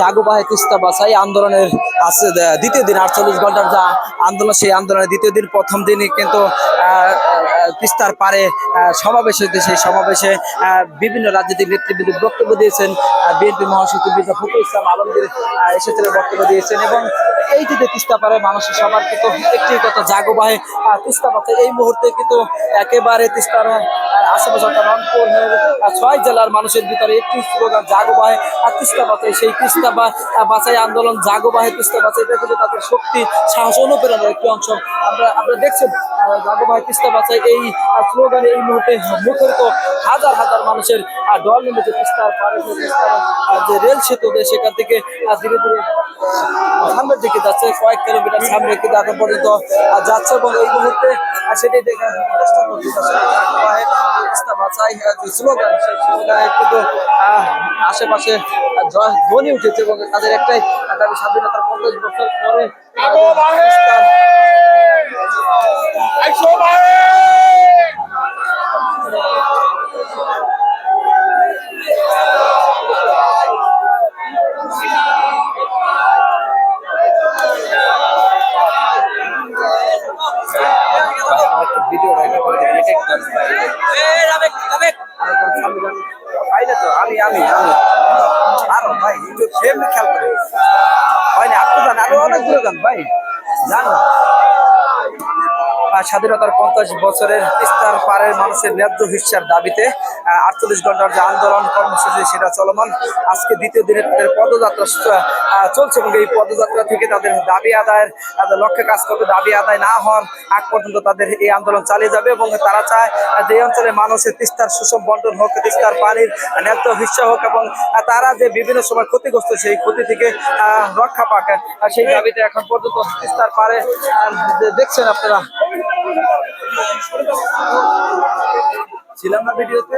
জাগুবাহে তিস্তা বাছাই আন্দোলনের আছে দ্বিতীয় দিন, আটচল্লিশ ঘণ্টার যা আন্দোলন, সেই আন্দোলনের দ্বিতীয় দিন প্রথম দিনই কিন্তু তিস্তার পারে সমাবেশ হয়েছে সেই সমাবেশে বিভিন্ন রাজনৈতিক নেতৃবৃন্দ বক্তব্য দিয়েছেন বিএনপি মহাসচিব মির্জা ফখরুল ইসলাম আলমগীর এসেছিলেন বক্তব্য দিয়েছেন এবং এই যে তিস্তা পারে মানুষের সবার কিন্তু একটি কথা জাগুবাহে তিস্তা বাছাই এই মুহূর্তে কিন্তু একেবারে তিস্তার আশেপাশে অর্থাৎ রংপুর ছয় জেলার মানুষের ভিতরে একটি স্লোগান জাগুবাহে আর তিস্তা বাছাই সেই তিস্তা বা আহ, আন্দোলন জাগুবাহে তিস্তা বাছাই এটা কিন্তু তাদের শক্তি সাহস অনুপ্রেরণার একটি অংশ। আপনারা আপনারা দেখছেন জাগুবাহে তিস্তা বাছাই এই স্লোগানে এই মুহূর্তে মুখরিত হাজার হাজার মানুষের দল নেমেছে তিস্তার যে রেল সেতু সেখান থেকে ধীরে ধীরে সামনের দিকে যাচ্ছে। কয়েক কিলোমিটার সামনে কিন্তু এখন পর্যন্ত যাচ্ছে এবং এই মুহূর্তে সেটাই দেখার চেষ্টা করছি জাগুবাহে তিস্তা যে স্লোগান সেই স্লোগানে কিন্তু আশেপাশে ধ্বনি- উঠেছে এবং তাদের একটাই দাবি স্বাধীনতার পঞ্চাশ বছর পরে আহ, তিস্তার ভিডিও আমি সেমনি খেয়াল করে। হয়নি আপনি যান আরও অনেক দূরে যান ভাই। জান না। স্বাধীনতার পঞ্চাশ বছরের তিস্তার পারের মানুষের ন্যায্য হিসার দাবিতে আটচল্লিশ ঘণ্টার যে আন্দোলন কর্মসূচি সেটা চলমান। আজকে দ্বিতীয় দিনে তাদের পদযাত্রা চলছে এবং এই পদযাত্রা থেকে তাদের দাবি আদায়ের, তাদের লক্ষ্যে কাজ করতে দাবি আদায় না হওয়ার আগ পর্যন্ত তাদের এই আন্দোলন চালিয়ে যাবে এবং তারা চায় যে অঞ্চলে মানুষের তিস্তার সুষম বন্টন হোক, তিস্তার পানির ন্যায্য হিস্সা হোক এবং তারা যে বিভিন্ন সময় ক্ষতিগ্রস্ত সেই ক্ষতি থেকে রক্ষা পাক। সেই দাবিতে এখন পর্যন্ত তিস্তার পারে দেখছেন আপনারা? ছিলাম না ভিডিওতে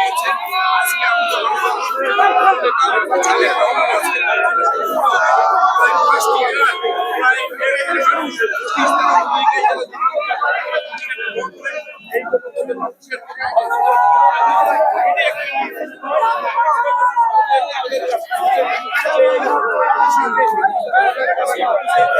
দিয়েছেন আজকে আন্দোলন Thank you.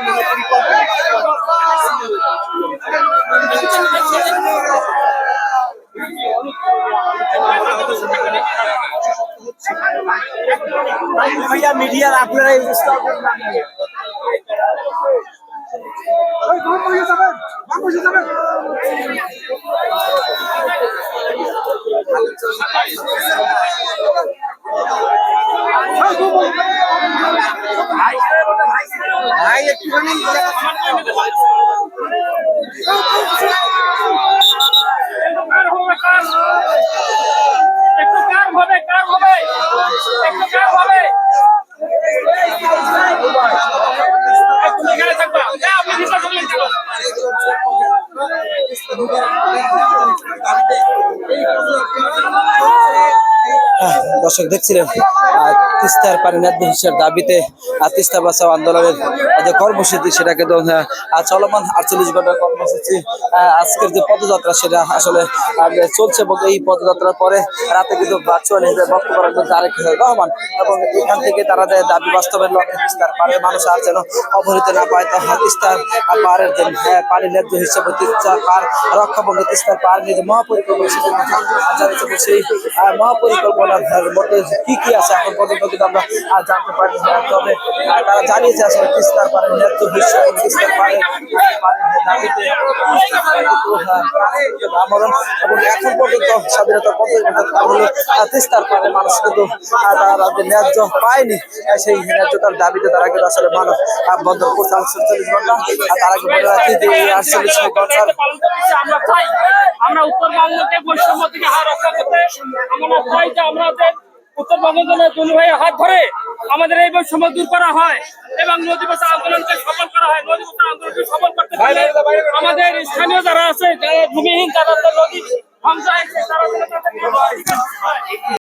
ভাইয়া মিডিয়ার আপনারা এই ভাই একটুখানি একটু কার হবে কার হবে একটু কার হবে একটু এখানে থাকবা হ্যাঁ, আপনি নিচে চলে যাবেন আহ, দর্শক দেখছিলেন। তিস্তার পানি ন্যায্য হিসেবে দাবিতে আহ, তিস্তা বাঁচাও আন্দোলনের যে কর্মসূচি সেটা কিন্তু আহ, চলমান আটচল্লিশ ঘণ্টার কর্মসূচি আজকের যে পদযাত্রা সেটা আসলে চলছে এবং এই পদযাত্রার পরে রাতে কিন্তু ভার্চুয়াল হিসেবে বক্তব্য রাখবেন তারেক রহমান এবং এখান থেকে তারা যে দাবি বাস্তবের লক্ষ্যে তিস্তার পাড়ের মানুষ আর যেন অবহিত না পায় তা তিস্তার পাড়ের যে আহ, পানি ন্যায্য হিসেবে তিস্তার পার রক্ষা এবং তিস্তার পার নিয়ে যে মহাপরিকল্পনা সেই মহাপরিকল্পনার মধ্যে কি কি আছে এখন পর্যন্ত কিন্তু আমরা জানতে পারি না। তবে আহ, তারা জানিয়েছে আসলে তিস্তার পারে ন্যায্য এবং তিস্তার পারে এবং এখন পর্যন্ত স্বাধীনতা পঞ্চাশ বছর তিস্তার পারে মানুষ কিন্তু তারা যে ন্যায্য পায়নি সেই ন্যায্যতার দাবিতে তারা কিন্তু আসলে আহ, বন্ধ করছে আটচল্লিশ ঘণ্টা তার আগে বলে রাখি যে এই আটচল্লিশ আমরা উত্তরবঙ্গকে বৈষম্য থেকে হার রক্ষা করতে আমরা চাই যে আমাদের উত্তরবঙ্গের জন্য দুলু ভাইয়ের হাত ধরে আমাদের এই বৈষম্য দূর করা হয় এবং নদী বাঁচা আন্দোলনকে সফল করা হয়। নদী বাঁচা আন্দোলনকে সফল করতে পারলে আমাদের স্থানীয় যারা আছে যারা ভূমিহীন যারা নদী ধ্বংস হয়েছে তারা